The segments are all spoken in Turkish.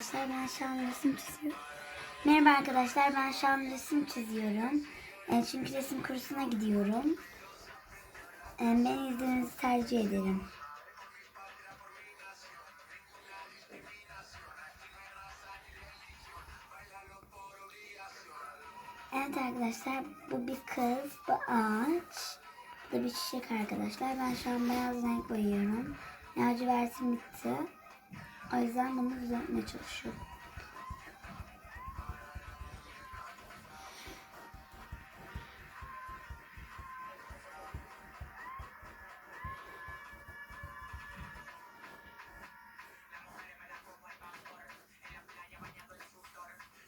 Arkadaşlar ben şu an resim çiziyorum. Merhaba arkadaşlar ben şu an resim çiziyorum. E, çünkü resim kursuna gidiyorum. E, beni izlemenizi tercih ederim. Evet arkadaşlar bu bir kız, bu ağaç, bu da bir çiçek arkadaşlar. Ben şu an beyaz renk boyuyorum. Lacivertim bitti. O yüzden bunu düzeltmeye çalışıyorum.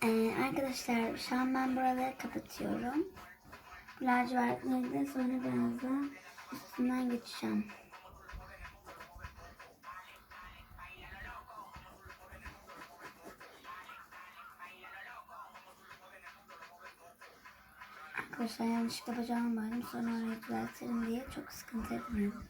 Ee, arkadaşlar şu an ben buraları kapatıyorum. Lacivertleri de sonra birazdan üstünden geçeceğim. Arkadaşlar yanlışlıkla bacağımı bağladım sonra orayı düzeltirim diye çok sıkıntı etmiyorum.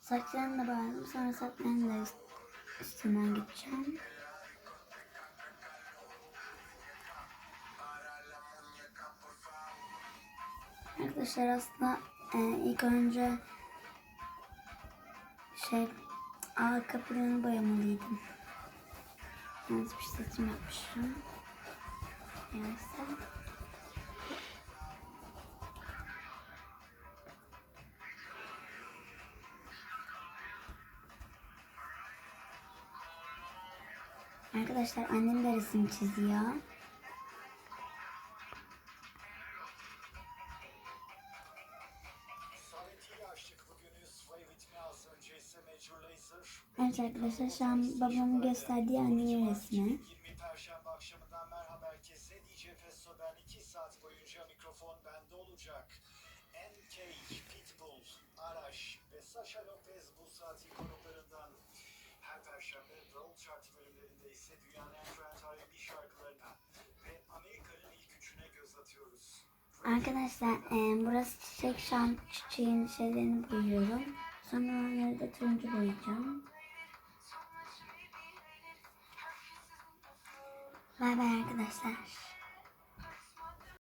Saçlarını da bağladım sonra saçlarını da üst- üstünden geçeceğim. Arkadaşlar aslında e, ilk önce şey arka planı boyamalıydım. Yanlış bir seçim yapmışım. Neyse. Arkadaşlar annem de resim çiziyor. Evet arkadaşlar şu babamın gösterdiği annemin resmi. 20 Perşembe akşamından merhaba herkese. DJ Festo ben 2 saat boyunca mikrofon bende olacak. NK, Pitbull, Araş ve Sasha Lopez bu saati konuklarından. Her Perşembe World Chart bölümlerinde ise dünyanın en trend R&B şarkılarına ve Amerika'nın ilk üçüne göz atıyoruz. Arkadaşlar e, burası çiçek şu an çiçeğin şeylerini boyuyorum. Sonra da turuncu boyayacağım. Bay bay arkadaşlar.